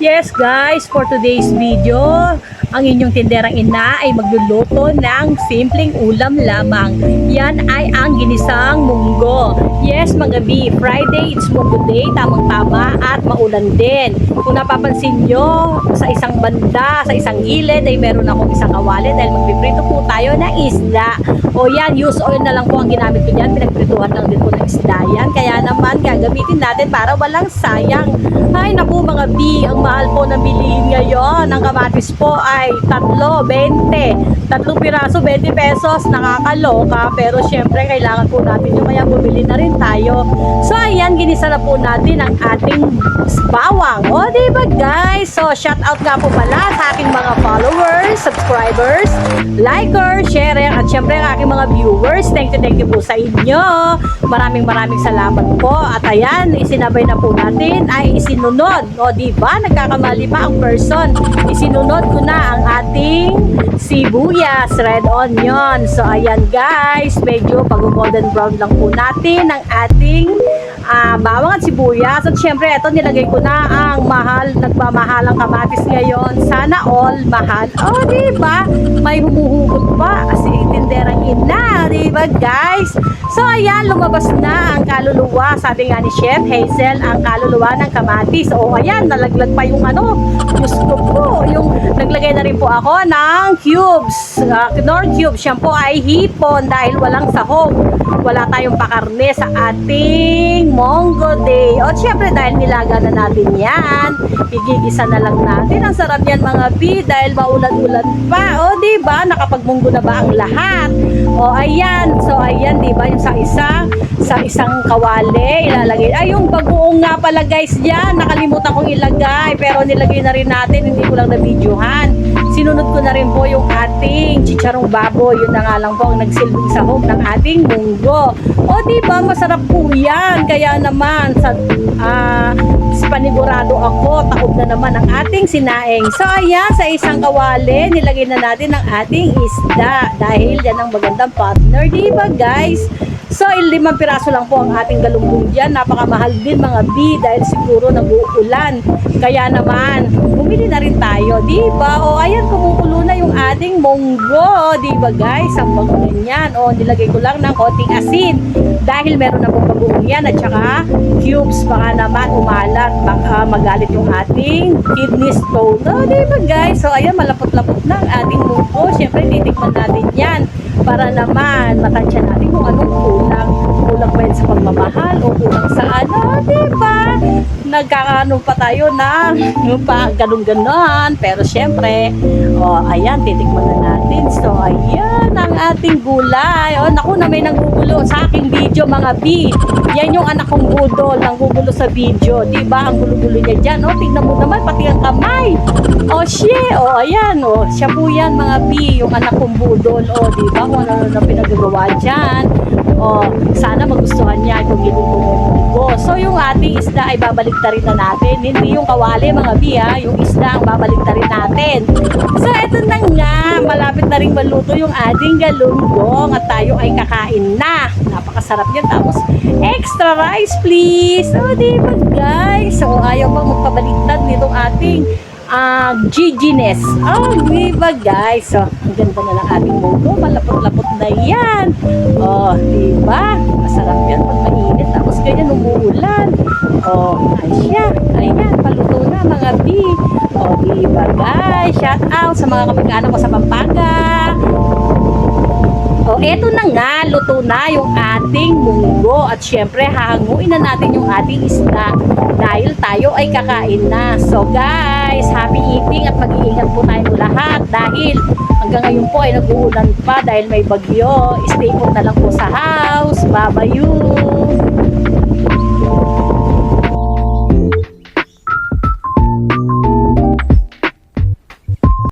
Yes guys, for today's video, ang inyong tinderang ina ay magluluto ng simpleng ulam lamang. Yan ay ang ginisang munggo. Yes mga B, Friday it's munggo day, tamang tama at maulan din. Kung napapansin nyo, sa isang banda, sa isang gilid ay meron akong isang kawali dahil magpiprito po tayo ng isda. O yan, use oil na lang po ang ginamit ko dyan. Pinagprituhan lang din po ng isda yan. Kaya naman gagamitin natin para walang sayang. Ay naku mga B, ang mahal po na bilihin ngayon. Ang kamatis po ay tatlo, 20. Tatlong piraso, 20 pesos. Nakakaloka. Pero syempre, kailangan po natin yung kaya bumili na rin tayo. So ayan, ginisa na po natin ang ating bawang. O diba guys? So shout out nga po pala sa aking mga followers, subscribers, likers, share, syempre ang aking mga viewers. Thank you, thank you po sa inyo. Maraming maraming salamat po. At ayan, isinabay na po natin ay isinunod. O diba? Nagkakamali pa ang person. Isinunod ko na ang ating sibuyas, red onion. So ayan guys, medyo pag-golden brown lang po natin ang ating ah, bawang at sibuyas. At syempre, ito nilagay ko na ang mahal, nagmamahalang kamatis ngayon. Sana all mahal. Oh, di ba? May humuhugot pa. Kasi tinderang ina, di ba guys? So, ayan, lumabas na ang kaluluwa. Sabi nga ni Chef Hazel, ang kaluluwa ng kamatis. O, ayan, nalaglag pa yung ano, ko po, yung naglagay na rin po ako ng cubes. Uh, Knorr cubes. Yan po ay hipon dahil walang sahog. Wala tayong pakarne sa ating Mongo Day. O syempre dahil nilaga na natin yan, igigisa na lang natin. Ang sarap yan mga B dahil maulan-ulan pa. O di ba nakapagmunggo na ba ang lahat? O ayan, so ayan di ba yung sa isa, sa isang kawali ilalagay. Ay yung bagoong nga pala guys yan, nakalimutan kong ilagay pero nilagay na rin natin, hindi ko lang na-videohan. Sinunod ko na rin po yung ating chicharong baboy. Yun na nga lang po ang nagsilbing sahog ng ating munggo. O di ba masarap po yan. Kaya naman sa sa panigurado ako, taob na naman ang ating sinaing. So ayan, sa isang kawali, nilagay na natin ang ating isda. Dahil yan ang magandang partner, di ba guys? So, limang piraso lang po ang ating galunggong dyan. Napakamahal din mga B dahil siguro nag-uulan. Kaya naman, bumili na rin tayo, di ba? O, ayan, kumukulo na yung ating munggo, di ba guys? Ang bango niyan. O, nilagay ko lang ng konting asin. Dahil meron na pong bagoong yan at saka cubes, baka naman umalat, baka magalit yung ating kidney stone. O, di ba guys? So, ayan, malapot-lapot na ang ating munggo. Siyempre, titikman natin yan para naman matansya natin kung anong. Yan sa pagmamahal o kulang sa ano, di ba? Nagkakaano pa tayo na yung pa ganun ganon Pero syempre, oh, ayan, titikman na natin. So, ayan ang ating gulay. Oh, naku na may nanggugulo sa aking video mga B. Yan yung anak kong budol, nanggugulo sa video. Di ba? Ang gulo-gulo niya dyan. Oh, tignan mo naman, pati ang kamay. Oh, shit. Oh, ayan. Oh, siya po yan mga B, yung anak kong budol. Oh, di ba? Kung ano na pinagagawa dyan. Oh, sana magustuhan niya kung ginugulo ko. So, yung ating isda ay babalik rin na natin. Hindi yung kawali mga B ha. Yung isda ang babalik rin natin. So, eto na nga. Malapit na rin maluto yung ating galunggong at tayo ay kakain na. Napakasarap yan. Tapos, extra rice please. So, di ba guys? So, ayaw bang magpabaliktad nitong ating ah giginess. Oh, di ba guys? So, ang ganda na ng ating munggo. Malapot-lapot na yan. Oh, di ba? Masarap yan pag mainit. Tapos ganyan umuulan. Oh, ay siya. Ayan, paluto na mga B. Oh, di ba guys? Shout out sa mga kamag-anak ko sa Pampanga. O, eto na nga, luto na yung ating munggo. At syempre, hahanguin na natin yung ating isda dahil tayo ay kakain na. So guys, happy eating at mag-iingat po tayong lahat dahil hanggang ngayon po ay nag-uulan pa dahil may bagyo. Stay put na lang po sa house. Bye-bye!